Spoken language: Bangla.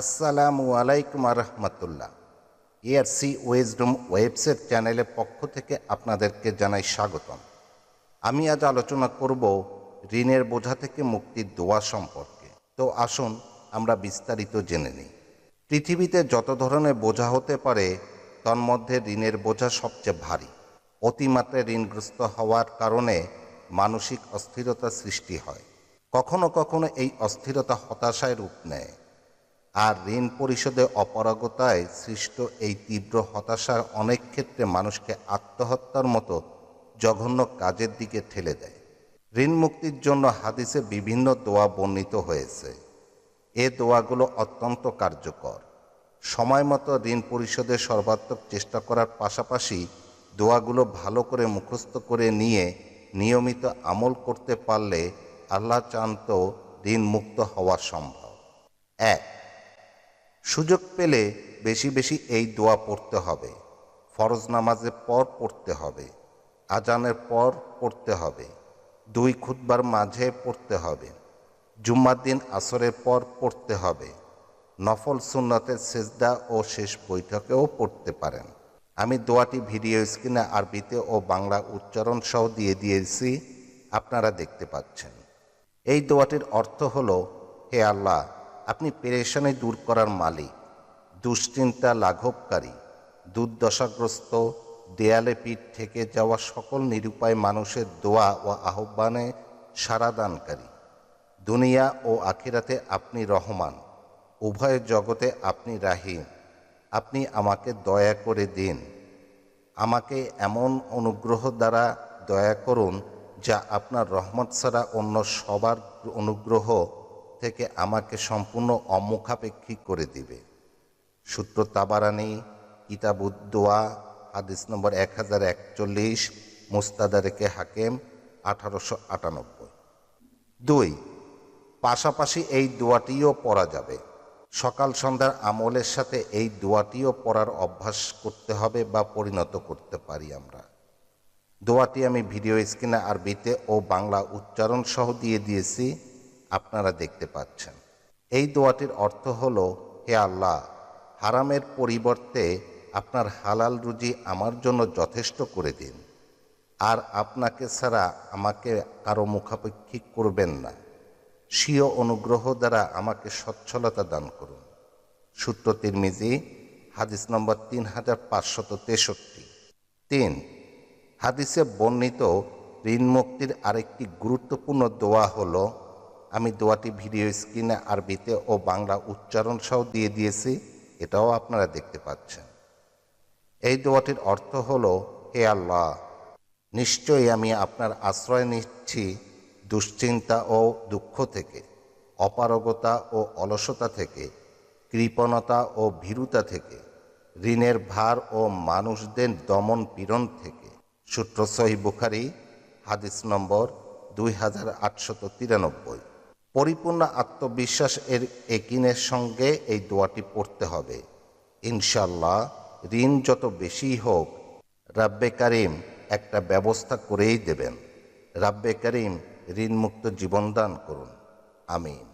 আসসালামু আলাইকুম রহমতুল্লাহ এআরসি ওয়েজডম ওয়েবসেট চ্যানেলের পক্ষ থেকে আপনাদেরকে জানাই স্বাগতম। আমি আজ আলোচনা করব ঋণের বোঝা থেকে মুক্তির দোয়া সম্পর্কে। তো আসুন আমরা বিস্তারিত জেনে নিই। পৃথিবীতে যত ধরনের বোঝা হতে পারে তন্মধ্যে ঋণের বোঝা সবচেয়ে ভারী। অতিমাত্রায় ঋণগ্রস্ত হওয়ার কারণে মানসিক অস্থিরতা সৃষ্টি হয়। কখনো কখনো এই অস্থিরতা হতাশায় রূপ নেয়। আর ঋণ পরিশোধে অপারগতায় সৃষ্ট এই তীব্র হতাশা অনেক ক্ষেত্রে মানুষকে আত্মহত্যার মতো জঘন্য কাজের দিকে ঠেলে দেয়। ঋণ মুক্তির জন্য হাদিসে বিভিন্ন দোয়া বর্ণিত হয়েছে। এ দোয়াগুলো অত্যন্ত কার্যকর। সময় মতো ঋণ পরিশোধের সর্বাত্মক চেষ্টা করার পাশাপাশি দোয়াগুলো ভালো করে মুখস্থ করে নিয়ে নিয়মিত আমল করতে পারলে আল্লাহ চান তো ঋণ মুক্ত হওয়া সম্ভব। এক সুযোগ পেলে বেশি বেশি এই দোয়া পড়তে হবে। ফরজ নামাজের পর পড়তে হবে। আজানের পর পড়তে হবে। দুই খুতবার মাঝে পড়তে হবে। জুম্মার দিন আসরের পর পড়তে হবে। নফল সুন্নতের সেজদা ও শেষ বৈঠকেও পড়তে পারেন। আমি দোয়াটি ভিডিও স্ক্রিনে আরবিতে ও বাংলা উচ্চারণ সহ দিয়ে দিয়েছি, আপনারা দেখতে পাচ্ছেন। এই দোয়াটির অর্থ হলো, হে আল্লাহ আপনি পেরেশানি দূর করার মালিক, দুশ্চিন্তা লাঘবকারী, দুর্দশাগ্রস্ত, দেয়ালে পিঠ থেকে যাওয়া সকল নিরুপায় মানুষের দোয়া ও আহ্বানে সারাদানকারী দুনিয়া ও আখিরাতে আপনি রহমান, উভয় জগতে আপনি রাহিম। আপনি আমাকে দয়া করে দিন। আমাকে এমন অনুগ্রহ দ্বারা দয়া করুন যা আপনার রহমত ছাড়া অন্য সবার অনুগ্রহ থেকে আমাকে সম্পূর্ণ অমুখাপেক্ষী করে দিবে। সূত্র তাবারানি, কিতাবুদ্দোয়া, হাদিস নম্বর এক হাজার একচল্লিশ, মুস্তাদারেকে হাকেম, আঠারোশো আটানব্বই। দুই, পাশাপাশি এই দোয়াটিও পড়া যাবে। সকাল সন্ধ্যার আমলের সাথে এই দোয়াটিও পড়ার অভ্যাস করতে হবে বা পরিণত করতে পারি আমরা। দোয়াটি আমি ভিডিও স্ক্রিনে আরবিতে ও বাংলা উচ্চারণ সহ দিয়ে দিয়েছি। আপনারা দেখতে পাচ্ছেন। এই দোয়াটির অর্থ হল, হে আল্লাহ, হারামের পরিবর্তে আপনার হালাল রুজি আমার জন্য যথেষ্ট করে দিন। আর আপনাকে ছাড়া আমাকে কারও মুখাপেক্ষী করবেন না। স্বীয় অনুগ্রহ দ্বারা আমাকে সচ্ছলতা দান করুন। সূত্র তিরমিজি, হাদিস নম্বর তিন হাজার পাঁচশত তেষট্টি। তিন, হাদিসে বর্ণিত ঋণ মুক্তির আরেকটি গুরুত্বপূর্ণ দোয়া হলো আমি দোয়াটি ভিডিও স্ক্রিনে আরবিতে ও বাংলা উচ্চারণ সহ দিয়ে দিয়েছি, এটাও আপনারা দেখতে পাচ্ছেন। এই দোয়াটির অর্থ হলো, হে আল্লাহ, নিশ্চয়ই আমি আপনার আশ্রয় নিচ্ছি দুশ্চিন্তা ও দুঃখ থেকে, অপারগতা ও অলসতা থেকে, কৃপণতা ও ভীরুতা থেকে, ঋণের ভার ও মানুষদের দমন পীড়ন থেকে। সূত্র সহি বুখারি, হাদিস নম্বর দুই হাজার আটশত তিরানব্বই। পরিপূর্ণ আত্মবিশ্বাস এর একিনের সঙ্গে এই দোয়াটি পড়তে হবে। ইনশাল্লাহ ঋণ যত বেশি হোক, রাব্বে কারিম একটা ব্যবস্থা করেই দেবেন। রাব্বে কারিম ঋণমুক্ত জীবনদান করুন। আমিন।